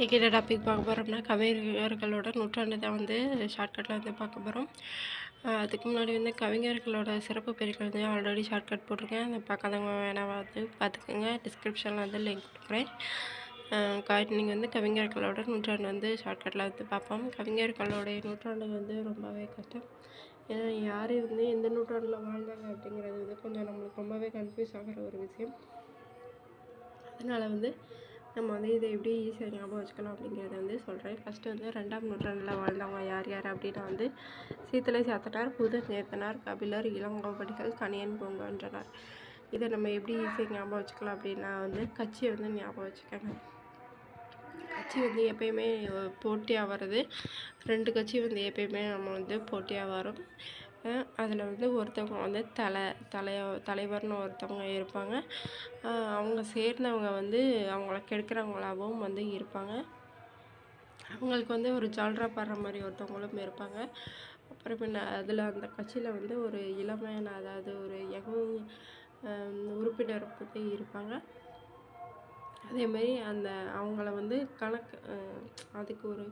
Ticket topic பார்க்க போகிறோம்னா கவிஞர்களோட நூற்றாண்டு தான் வந்து ஷார்ட்கட்டில் வந்து பார்க்க போகிறோம் அதுக்கு முன்னாடி வந்து கவிஞர்களோட சிறப்பு பெருக்கள் வந்து ஆல்ரெடி ஷார்ட்கட் போட்டிருக்கேன். அதை பார்க்காதவங்க வேணா வந்து பார்த்துக்கோங்க. டிஸ்கிரிப்ஷனில் வந்து லிங்க் கொடுக்குறேன். நீங்கள் வந்து கவிஞர்களோட நூற்றாண்டு வந்து ஷார்ட்கட்டில் வந்து பார்ப்போம். கவிஞர்களுடைய நூற்றாண்டு வந்து ரொம்பவே கஷ்டம். ஏன்னா யார் வந்து எந்த நூற்றாண்டில் வாழ்ந்தாங்க அப்படிங்கிறது வந்து கொஞ்சம் நம்மளுக்கு ரொம்பவே கன்ஃபியூஸ் ஆகிற ஒரு விஷயம். அதனால் வந்து நம்ம வந்து இதை எப்படி ஈஸியாக ஞாபகம் வச்சுக்கலாம் அப்படிங்கிறத வந்து சொல்கிறேன் ஃபஸ்ட்டு வந்து ரெண்டாம் நூற்றாண்டில் வாழ்ந்தவங்க யார் யார் அப்படின்னா வந்து சீத்தலை சாத்தனார் புது சேத்தனார் கபிலர் இளங்கோவடிகள் கணியன் பூங்கன்றனர். இதை நம்ம எப்படி ஈஸியாக ஞாபகம் வச்சுக்கலாம் அப்படின்னா வந்து கட்சியை வந்து ஞாபகம் வச்சுக்கோங்க. கட்சி வந்து எப்பயுமே போட்டியாக வர்றது ரெண்டு கட்சி வந்து எப்பயுமே நம்ம வந்து போட்டியாக வரும். அதில் வந்து ஒருத்தவங்க வந்து தலை தலைய தலைவர்னு ஒருத்தவங்க இருப்பாங்க. அவங்க சேர்ந்தவங்க வந்து அவங்கள கெடுக்கிறவங்களாகவும் வந்து இருப்பாங்க. அவங்களுக்கு வந்து ஒரு ஜால்ரா பாடுற மாதிரி ஒருத்தவங்களும் இருப்பாங்க. அப்புறம் பின்ன அதில் அந்த கட்சியில் வந்து ஒரு இளமையான அதாவது ஒரு யங் உறுப்பினர் வந்து இருப்பாங்க. அதேமாரி அந்த அவங்கள வந்து கணக்கு அதுக்கு ஒரு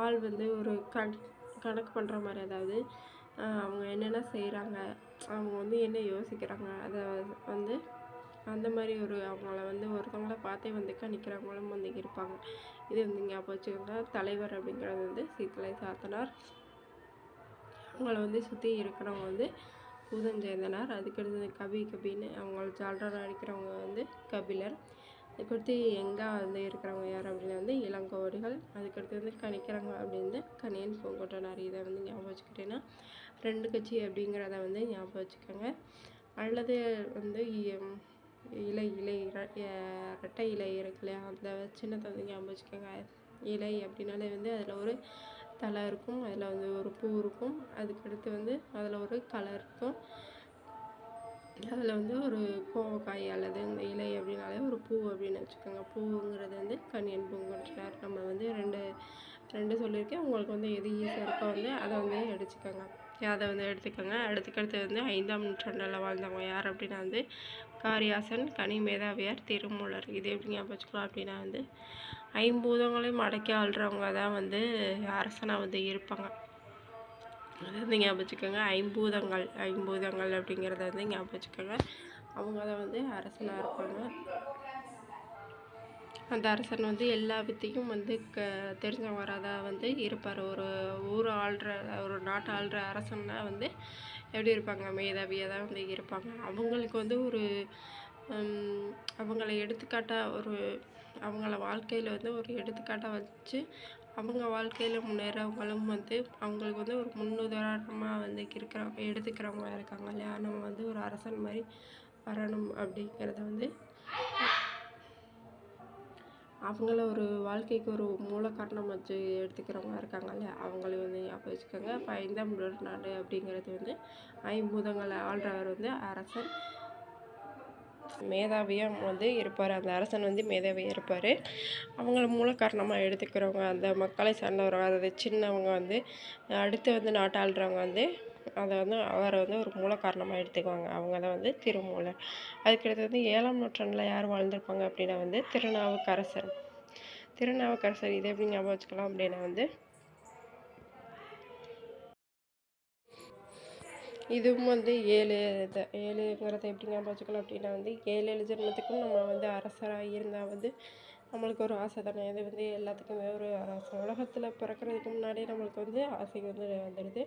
ஆள் வந்து ஒரு கண் கணக்கு பண்ணுற மாதிரி அதாவது அவங்க என்னென்ன செய்கிறாங்க அவங்க வந்து என்ன யோசிக்கிறாங்க அதை வந்து அந்த மாதிரி ஒரு அவங்கள வந்து ஒருத்தவங்கள பார்த்தே வந்து கணிக்கிறவங்களும் வந்து இருப்பாங்க. இது வந்து ஞாபகம் வச்சுக்கோங்க. தலைவர் அப்படிங்கிறது வந்து சீத்தலை சாத்தனார். அவங்கள வந்து சுற்றி இருக்கிறவங்க வந்து பூதஞ்சேந்தனார். அதுக்கடுத்து கவி கபின்னு அவங்கள ஜால்ரா அடிக்கிறவங்க வந்து கபிலர். அதுக்கடுத்து எங்கே வந்து இருக்கிறவங்க யார் அப்படின்னா வந்து இளங்கோவடிகள் அதுக்கடுத்து வந்து கணிக்கிறவங்க அப்படின்னு கணியன் பூங்கொட்டனார் இதை வந்து ஞாபகம் வச்சுக்கிட்டேன்னா ரெண்டு கட்சி அப்படிங்கிறத வந்து ஞாபகம் வச்சுக்கோங்க. அல்லது வந்து இலை இலை ரெட்டை இலை இருக்கு இல்லையா? அந்த சின்னத்தை வந்து ஞாபகம் வச்சுக்கோங்க. இலை அப்படின்னாலே வந்து அதில் ஒரு தலை இருக்கும் அதில் வந்து ஒரு பூ இருக்கும் அதுக்கடுத்து வந்து அதில் ஒரு கலர் இருக்கும். அதில் வந்து ஒரு கோவக்காய் அல்லது இந்த இலை அப்படின்னாலே ஒரு பூ அப்படின்னு வச்சுக்கோங்க பூங்கிறது வந்து கனியன் பூங்கொன்றார் நம்ம வந்து ரெண்டு ரெண்டு சொல்லியிருக்கேன். உங்களுக்கு வந்து எது ஈஸியாக இருக்கோ வந்து அதை வந்து எடுத்துக்கோங்க. அதை வந்து எடுத்துக்கோங்க. அடுத்துக்கடுத்து வந்து ஐந்தாம் நூற்றாண்டில் வாழ்ந்தவங்க யார் அப்படின்னா வந்து காரியாசன் கனி மேதாவியார் திருமூலர். இது எப்படி ஞாபகம் வச்சுக்கலாம் அப்படின்னா வந்து ஐம்பூதங்களையும் அடக்கி ஆள்றவங்க தான் வந்து அரசனாக வந்து இருப்பாங்க. அதை வந்து ஞாபகம் வச்சுக்கோங்க. ஐம்பூதங்கள் ஐம்பூதங்கள் அப்படிங்கிறத வந்து ஞாபகம் வச்சுக்கோங்க. அவங்க தான் வந்து அரசனாக இருப்பாங்க. அந்த அரசன் வந்து எல்லா வித்தையும் வந்து க தெரிஞ்சவராக வந்து இருப்பார். ஒரு ஊர் ஆள்ற ஒரு நாட்டை ஆள்ற அரசன்னா வந்து எப்படி இருப்பாங்க? மேதாவியாக தான் வந்து இருப்பாங்க. அவங்களுக்கு வந்து ஒரு அவங்கள எடுத்துக்காட்டாக ஒரு அவங்கள வாழ்க்கையில் வந்து ஒரு எடுத்துக்காட்டாக வச்சு அவங்க வாழ்க்கையில் முன்னேறவங்களும் வந்து அவங்களுக்கு வந்து ஒரு முன்னுதாரணமாக வந்து இருக்கிறவங்க எடுத்துக்கிறவங்க இருக்காங்க இல்லையா? நம்ம வந்து ஒரு அரசன் மாதிரி வரணும் அப்படிங்கிறத வந்து அவங்கள ஒரு வாழ்க்கைக்கு ஒரு மூல காரணம் வச்சு எடுத்துக்கிறவங்க இருக்காங்க இல்லையா? அவங்கள வந்து ஞாபகம் வச்சுக்கோங்க. இப்போ ஐந்தாம் நாடு அப்படிங்கிறது வந்து ஐம்பூதங்களை ஆள்றவர் வந்து அரசன். மேதாவியாக வந்து இருப்பார். அந்த அரசன் வந்து மேதாவியாக இருப்பார். அவங்கள மூல காரணமாக எடுத்துக்கிறவங்க அந்த மக்களை சார்ந்தவங்க அதாவது சின்னவங்க வந்து அடுத்து வந்து நாட்டாளுறவங்க வந்து அதை வந்து அவரை வந்து ஒரு மூல காரணமாக எடுத்துக்குவாங்க. அவங்க தான் வந்து திருமூலர். அதுக்கடுத்து வந்து ஏழாம் நூற்றாண்டில் யார் வாழ்ந்திருப்பாங்க அப்படின்னா வந்து திருநாவுக்கரசர். திருநாவுக்கரசர் இதை எப்படி ஞாபகம் வச்சுக்கலாம் அப்படின்னா வந்து இதுவும் வந்து ஏழு இதை ஏழுங்கிறத எப்படி ஞாபகம் வச்சுக்கலாம் அப்படின்னா வந்து ஏழு ஏழு ஜென்மத்துக்கும் நம்ம வந்து அரசராக இருந்தால் வந்து நம்மளுக்கு ஒரு ஆசை தானே. அது வந்து எல்லாத்துக்குமே ஒரு ஆசை. உலகத்தில் பிறக்கிறதுக்கு முன்னாடியே நம்மளுக்கு வந்து ஆசை வந்து வந்துடுது.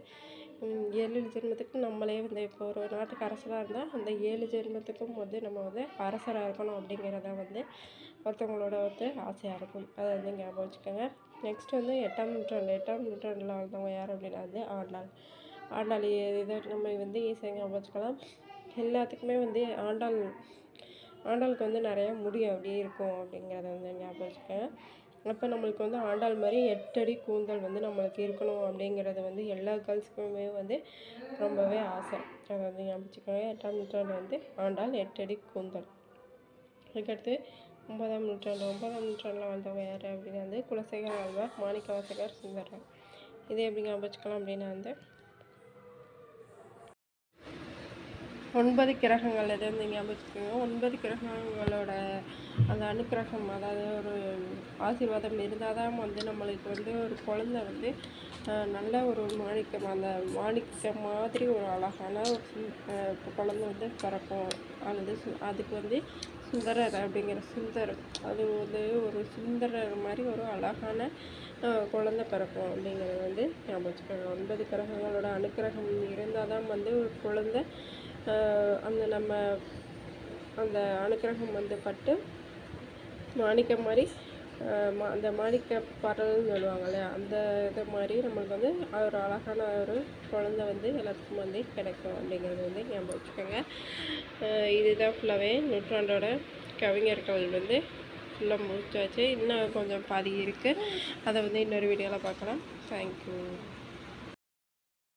ஏழு ஜென்மத்துக்கு நம்மளே வந்து இப்போ ஒரு நாட்டுக்கு அரசராக இருந்தால் அந்த ஏழு ஜென்மத்துக்கும் வந்து நம்ம வந்து அரசராக இருக்கணும் அப்படிங்கிறத வந்து ஒருத்தவங்களோட வந்து ஆசையாக இருக்கும். அதை வந்து ஞாபகம் வச்சுக்கோங்க. நெக்ஸ்ட் வந்து எட்டாம் நூற்றாண்டு எட்டாம் நூற்றாண்டில் வாழ்ந்தவங்க யார் அப்படின்னா வந்து ஆண்டாள். ஆண்டாள் இதை நம்ம வந்து ஈஸியாக ஞாபகம் வச்சுக்கலாம். எல்லாத்துக்குமே வந்து ஆண்டாள் ஆண்டாளுக்கு வந்து நிறையா முடி அப்படியே இருக்கும் அப்படிங்கிறத வந்து ஞாபகம் வச்சுக்கேன் அப்போ நம்மளுக்கு வந்து ஆண்டாள் மாதிரி எட்டடி கூந்தல் வந்து நம்மளுக்கு இருக்கணும் அப்படிங்கிறது வந்து எல்லா கேர்ள்ஸுக்குமே வந்து ரொம்பவே ஆசை. அதை வந்து ஞாபகம் வச்சுக்கோங்க. எட்டாம் நூற்றாண்டு வந்து ஆண்டாள் எட்டடி கூந்தல். அதுக்கடுத்து ஒன்பதாம் நூற்றாண்டு ஒன்பதாம் நூற்றாண்டில் வந்தவங்க யார் அப்படின்னா வந்து குலசேகர் ஆழ்வார் மாணிக்கவாசகர் சுந்தரர். இதை எப்படி ஞாபகம் வச்சுக்கலாம் அப்படின்னா வந்து ஒன்பது கிரகங்கள் எதை வந்து ஞாபகம் ஒன்பது கிரகங்களோட அந்த அனுக்கிரகம் அதாவது ஒரு ஆசீர்வாதம் இருந்தால் தான் வந்து நம்மளுக்கு வந்து ஒரு குழந்த வந்து நல்ல ஒரு மாணிக்கம் அந்த மாணிக்கம் மாதிரி ஒரு அழகான ஒரு குழந்தை குழந்த வந்து பிறக்கும். அல்லது சு- அதுக்கு வந்து சுந்தரர் அப்படிங்கிற சுந்தர் அது வந்து ஒரு சுந்தரர் மாதிரி ஒரு அழகான குழந்த குழந்தை பிறக்கும் அப்படிங்கிறது வந்து ஞாபகம் ஒன்பது கிரகங்களோட அனுக்கிரகம் இருந்தால் தான் வந்து ஒரு குழந்தை அந்த நம்ம அந்த அனுக்கிரகம் வந்து பட்டு மாணிக்கம் மாதிரி மா- அந்த மாணிக்க பரல்னு சொல்லுவாங்க இல்லையா அந்த இது மாதிரி நம்மளுக்கு வந்து ஒரு அழகான ஒரு குழந்தை வந்து எல்லாத்துக்கும் வந்து கிடைக்கும் அப்படிங்கிறது வந்து ஞாபகம் வச்சுக்கோங்க. இதுதான் ஃபுல்லாகவே நூற்றாண்டோட கவிஞர்கள் வந்து ஃபுல்லாக முடிச்சாச்சு. இன்னும் கொஞ்சம் பாதி இருக்குது அதை வந்து இன்னொரு வீடியோவில் பார்க்கலாம். தேங்க்யூ